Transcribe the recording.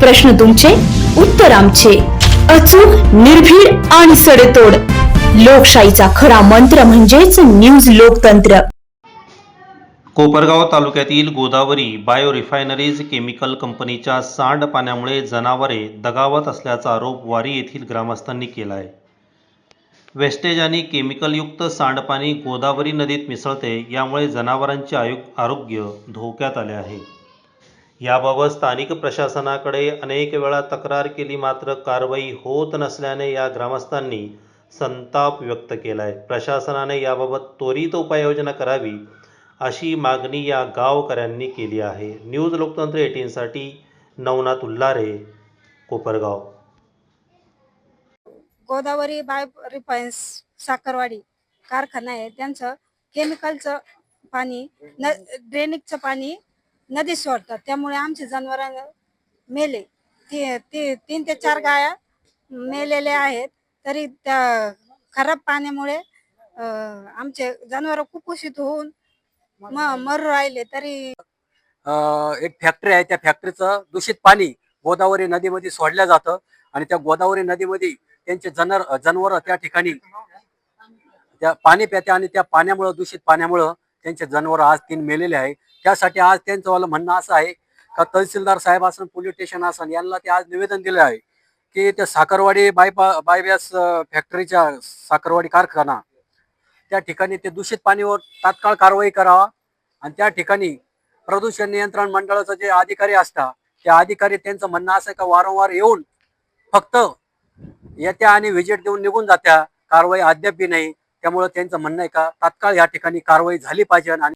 प्रश्न तुमचे उत्तर आमचे. अचूक निर्भीड आणि सडेतोड. लोकशाहीचा खरा मंत्र म्हणजेच न्यूज लोकतंत्र. कोपरगाव तालुक्यातील गोदावरी बायो रिफायनरीज केमिकल कंपनीच्या सांडपाण्यामुळे जनावरे दगावत असल्याचा आरोप वारी येथील ग्रामस्थांनी केला आहे वेस्टेज आणि केमिकलयुक्त सांडपाणी गोदावरी नदीत मिसळते यामुळे जनावरांचे आयु आरोग्य धोक्यात आले आहे. याबाबत स्थानिक प्रशासनाकडे अनेक वेळा तक्रार केली मात्र कारवाई होत नसल्याने या ग्रामस्थांनी संताप व्यक्त केला आहे प्रशासनाने याबाबत त्वरित उपाययोजना करावी अशी मागणी या गावकऱ्यांनी केली आहे. न्यूज लोकतंत्र एटीनसाठी नवनाथ उल्लारे कोपरगाव. गोदावरी बाय रिफायन्स साखरवाडी कारखाना आहे. त्यांचं केमिकलचं पाणी न ड्रेनिकचं पाणी नदी सोडतात. त्यामुळे आमचे जनावर मेले. ती ती तीन ते चार गाया मेलेल्या आहेत. तरी त्या खराब पाण्यामुळे आमचे जनावर कुपोषित होऊन म मरू राहिले. तरी अ, एक फॅक्टरी आहे. त्या फॅक्टरीचं दूषित पाणी गोदावरी नदीमध्ये सोडलं जातं आणि त्या गोदावरी नदीमध्ये त्यांचे जनर जनावर त्या ठिकाणी त्या पाणी प्याते आणि त्या पाण्यामुळं दूषित पाण्यामुळं त्यांचे जनावर आज तीन मेलेले आहे त्यासाठी आज त्यांचं मला म्हणणं असं आहे का तहसीलदार साहेब असन पोलीस स्टेशन असन यांना ते आज निवेदन दिलं आहे की त्या साखरवाडी बायपा बायबॅस फॅक्टरीच्या साखरवाडी कारखाना त्या ठिकाणी ते दूषित पाणीवर तात्काळ कारवाई करावा आणि त्या ठिकाणी प्रदूषण नियंत्रण मंडळाचे जे अधिकारी असतात त्या अधिकारी त्यांचं म्हणणं असं का वारंवार येऊन फक्त येत्या आणि व्हिजिट देऊन निघून जात्या कारवाई अद्यापही नाही त्यामुळे त्यांचं म्हणणं आहे का तात्काळ या ठिकाणी कारवाई झाली पाहिजे आणि